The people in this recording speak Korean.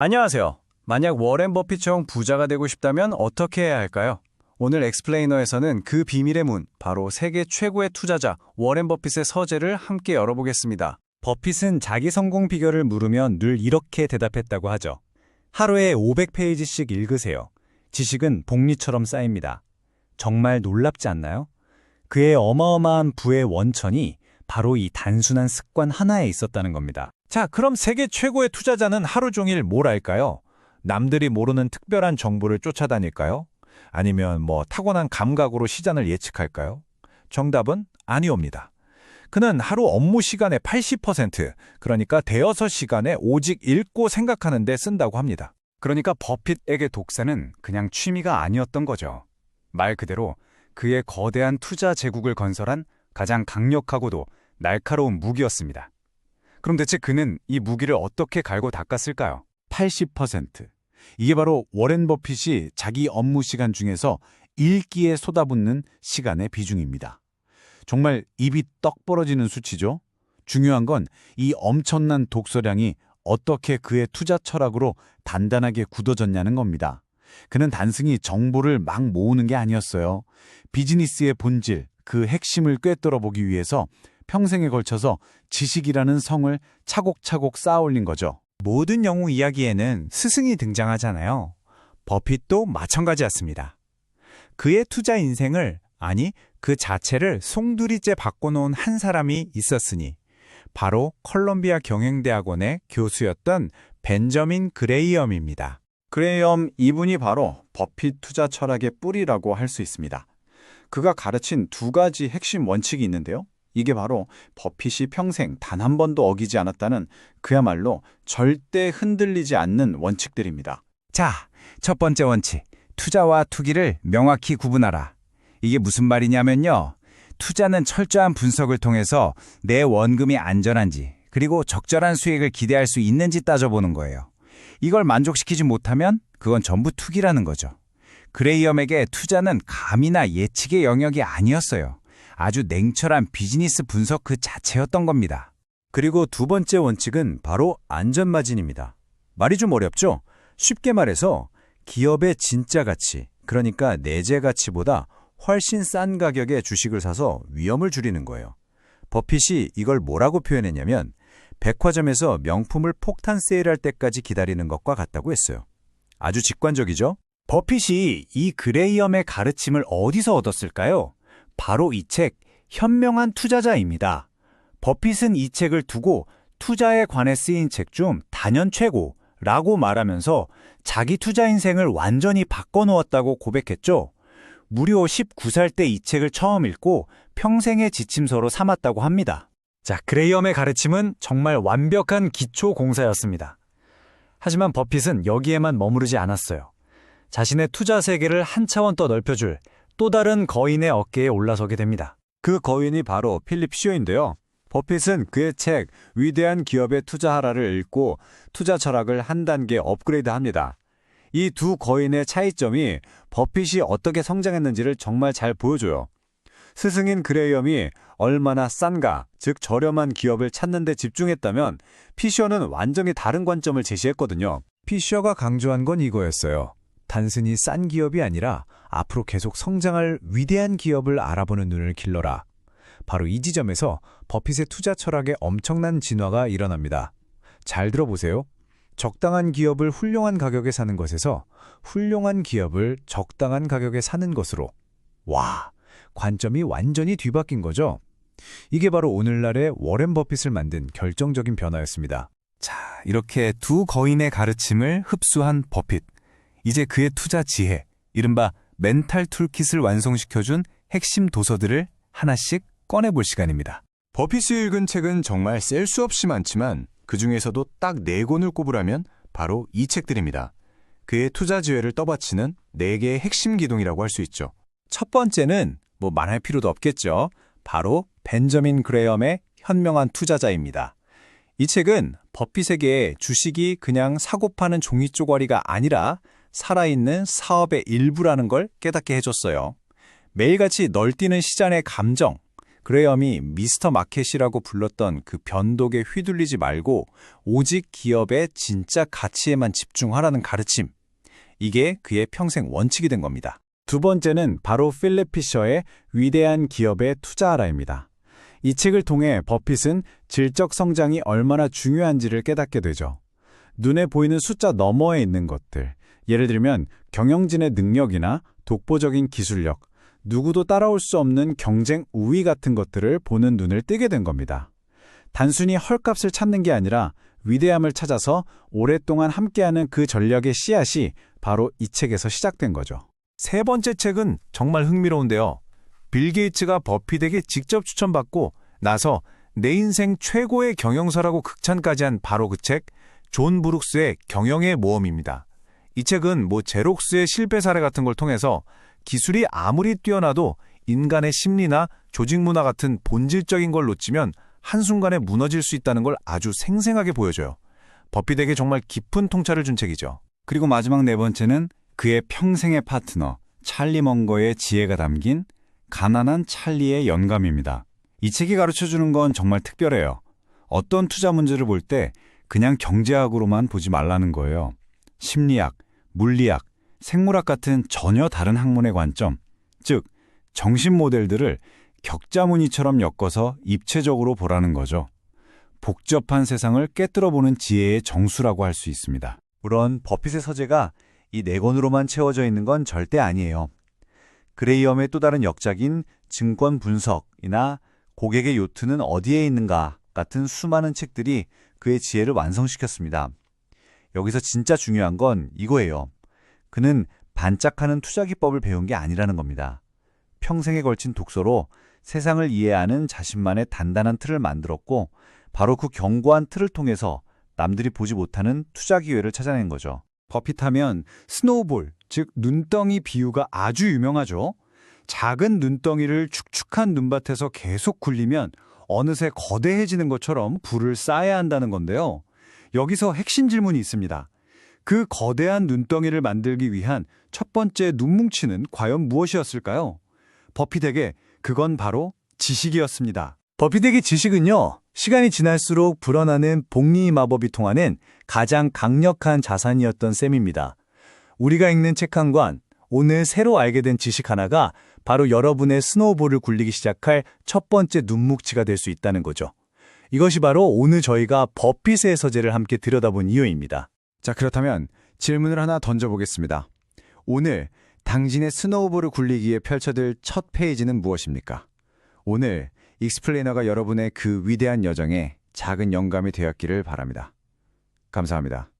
안녕하세요. 만약 워렌 버핏처럼 부자가 되고 싶다면 어떻게 해야 할까요? 오늘 엑스플레이너에서는 그 비밀의 문, 바로 세계 최고의 투자자 워렌 버핏의 서재를 함께 열어보겠습니다. 버핏은 자기 성공 비결을 물으면 늘 이렇게 대답했다고 하죠. 하루에 500페이지씩 읽으세요. 지식은 복리처럼 쌓입니다. 정말 놀랍지 않나요? 그의 어마어마한 부의 원천이 바로 이 단순한 습관 하나에 있었다는 겁니다. 자, 그럼 세계 최고의 투자자는 하루 종일 뭘 할까요? 남들이 모르는 특별한 정보를 쫓아다닐까요? 아니면 뭐 타고난 감각으로 시장을 예측할까요? 정답은 아니옵니다. 그는 하루 업무 시간의 80%, 그러니까 대여섯 시간에 오직 읽고 생각하는 데 쓴다고 합니다. 그러니까 버핏에게 독서는 그냥 취미가 아니었던 거죠. 말 그대로 그의 거대한 투자 제국을 건설한 가장 강력하고도 날카로운 무기였습니다. 그럼 대체 그는 이 무기를 어떻게 갈고 닦았을까요? 80%. 이게 바로 워렌 버핏이 자기 업무 시간 중에서 읽기에 쏟아붓는 시간의 비중입니다. 정말 입이 떡 벌어지는 수치죠. 중요한 건 이 엄청난 독서량이 어떻게 그의 투자 철학으로 단단하게 굳어졌냐는 겁니다. 그는 단순히 정보를 막 모으는 게 아니었어요. 비즈니스의 본질, 그 핵심을 꿰뚫어 보기 위해서 평생에 걸쳐서 지식이라는 성을 차곡차곡 쌓아올린 거죠. 모든 영웅 이야기에는 스승이 등장하잖아요. 버핏도 마찬가지였습니다. 그의 투자 인생을, 아니, 그 자체를 송두리째 바꿔놓은 한 사람이 있었으니, 바로 컬럼비아 경영대학원의 교수였던 벤저민 그레이엄입니다. 그레이엄 이분이 바로 버핏 투자 철학의 뿌리라고 할 수 있습니다. 그가 가르친 두 가지 핵심 원칙이 있는데요. 이게 바로 버핏이 평생 단 한 번도 어기지 않았다는 그야말로 절대 흔들리지 않는 원칙들입니다. 자, 첫 번째 원칙. 투자와 투기를 명확히 구분하라. 이게 무슨 말이냐면요. 투자는 철저한 분석을 통해서 내 원금이 안전한지, 그리고 적절한 수익을 기대할 수 있는지 따져보는 거예요. 이걸 만족시키지 못하면 그건 전부 투기라는 거죠. 그레이엄에게 투자는 감이나 예측의 영역이 아니었어요. 아주 냉철한 비즈니스 분석 그 자체였던 겁니다. 그리고 두 번째 원칙은 바로 안전마진입니다. 말이 좀 어렵죠? 쉽게 말해서 기업의 진짜 가치, 그러니까 내재 가치보다 훨씬 싼 가격에 주식을 사서 위험을 줄이는 거예요. 버핏이 이걸 뭐라고 표현했냐면 백화점에서 명품을 폭탄 세일할 때까지 기다리는 것과 같다고 했어요. 아주 직관적이죠? 버핏이 이 그레이엄의 가르침을 어디서 얻었을까요? 바로 이 책 현명한 투자자입니다. 버핏은 이 책을 두고 투자에 관해 쓰인 책 중 단연 최고라고 말하면서 자기 투자 인생을 완전히 바꿔놓았다고 고백했죠. 무려 19살 때 이 책을 처음 읽고 평생의 지침서로 삼았다고 합니다. 자, 그레이엄의 가르침은 정말 완벽한 기초 공사였습니다. 하지만 버핏은 여기에만 머무르지 않았어요. 자신의 투자 세계를 한 차원 더 넓혀줄 또 다른 거인의 어깨에 올라서게 됩니다. 그 거인이 바로 필립 시어인데요. 버핏은 그의 책 위대한 기업에 투자하라를 읽고 투자 철학을 한 단계 업그레이드합니다. 이 두 거인의 차이점이 버핏이 어떻게 성장했는지를 정말 잘 보여줘요. 스승인 그레이엄이 얼마나 싼가, 즉 저렴한 기업을 찾는 데 집중했다면 피셔는 완전히 다른 관점을 제시했거든요. 피셔가 강조한 건 이거였어요. 단순히 싼 기업이 아니라 앞으로 계속 성장할 위대한 기업을 알아보는 눈을 길러라. 바로 이 지점에서 버핏의 투자 철학에 엄청난 진화가 일어납니다. 잘 들어보세요. 적당한 기업을 훌륭한 가격에 사는 것에서 훌륭한 기업을 적당한 가격에 사는 것으로. 와, 관점이 완전히 뒤바뀐 거죠. 이게 바로 오늘날의 워렌 버핏을 만든 결정적인 변화였습니다. 자, 이렇게 두 거인의 가르침을 흡수한 버핏. 이제 그의 투자 지혜, 이른바 멘탈 툴킷을 완성시켜준 핵심 도서들을 하나씩 꺼내볼 시간입니다. 버핏이 읽은 책은 정말 셀 수 없이 많지만 그 중에서도 딱네 권을 꼽으라면 바로 이 책들입니다. 그의 투자 지혜를 떠받치는 네 개의 핵심 기동이라고 할 수 있죠. 첫 번째는 뭐 말할 필요도 없겠죠. 바로 벤저민 그레엄의 현명한 투자자입니다. 이 책은 버핏에게 주식이 그냥 사고 파는 종이 쪼가리가 아니라 살아있는 사업의 일부라는 걸 깨닫게 해줬어요. 매일같이 널뛰는 시장의 감정, 그레엄이 미스터 마켓이라고 불렀던 그 변덕에 휘둘리지 말고 오직 기업의 진짜 가치에만 집중하라는 가르침. 이게 그의 평생 원칙이 된 겁니다. 두 번째는 바로 필립 피셔의 위대한 기업에 투자하라입니다. 이 책을 통해 버핏은 질적 성장이 얼마나 중요한지를 깨닫게 되죠. 눈에 보이는 숫자 너머에 있는 것들, 예를 들면 경영진의 능력이나 독보적인 기술력, 누구도 따라올 수 없는 경쟁 우위 같은 것들을 보는 눈을 뜨게 된 겁니다. 단순히 헐값을 찾는 게 아니라 위대함을 찾아서 오랫동안 함께하는 그 전략의 씨앗이 바로 이 책에서 시작된 거죠. 세 번째 책은 정말 흥미로운데요. 빌 게이츠가 버핏에게 직접 추천받고 나서 내 인생 최고의 경영서라고 극찬까지 한 바로 그 책, 존 브룩스의 경영의 모험입니다. 이 책은 뭐 제록스의 실패 사례 같은 걸 통해서 기술이 아무리 뛰어나도 인간의 심리나 조직 문화 같은 본질적인 걸 놓치면 한순간에 무너질 수 있다는 걸 아주 생생하게 보여줘요. 버핏에게 정말 깊은 통찰을 준 책이죠. 그리고 마지막 네 번째는 그의 평생의 파트너 찰리 먼거의 지혜가 담긴 가난한 찰리의 영감입니다. 이 책이 가르쳐주는 건 정말 특별해요. 어떤 투자 문제를 볼 때 그냥 경제학으로만 보지 말라는 거예요. 심리학, 물리학, 생물학 같은 전혀 다른 학문의 관점, 즉 정신 모델들을 격자무늬처럼 엮어서 입체적으로 보라는 거죠. 복잡한 세상을 깨뜨려 보는 지혜의 정수라고 할 수 있습니다. 물론 버핏의 서재가 이 네 권으로만 채워져 있는 건 절대 아니에요. 그레이엄의 또 다른 역작인 증권 분석이나 고객의 요트는 어디에 있는가 같은 수많은 책들이 그의 지혜를 완성시켰습니다. 여기서 진짜 중요한 건 이거예요. 그는 반짝하는 투자 기법을 배운 게 아니라는 겁니다. 평생에 걸친 독서로 세상을 이해하는 자신만의 단단한 틀을 만들었고 바로 그 견고한 틀을 통해서 남들이 보지 못하는 투자 기회를 찾아낸 거죠. 버핏하면 스노우볼, 즉 눈덩이 비유가 아주 유명하죠. 작은 눈덩이를 축축한 눈밭에서 계속 굴리면 어느새 거대해지는 것처럼 불을 쌓아야 한다는 건데요. 여기서 핵심 질문이 있습니다. 그 거대한 눈덩이를 만들기 위한 첫 번째 눈뭉치는 과연 무엇이었을까요? 버핏에게 그건 바로 지식이었습니다. 버핏에게 지식은요, 시간이 지날수록 불어나는 복리 마법이 통하는 가장 강력한 자산이었던 셈입니다. 우리가 읽는 책 한 권, 오늘 새로 알게 된 지식 하나가 바로 여러분의 스노우볼을 굴리기 시작할 첫 번째 눈뭉치가 될 수 있다는 거죠. 이것이 바로 오늘 저희가 버핏의 서재를 함께 들여다본 이유입니다. 자, 그렇다면 질문을 하나 던져보겠습니다. 오늘 당신의 스노우볼을 굴리기에 펼쳐들 첫 페이지는 무엇입니까? 오늘 익스플레이너가 여러분의 그 위대한 여정에 작은 영감이 되었기를 바랍니다. 감사합니다.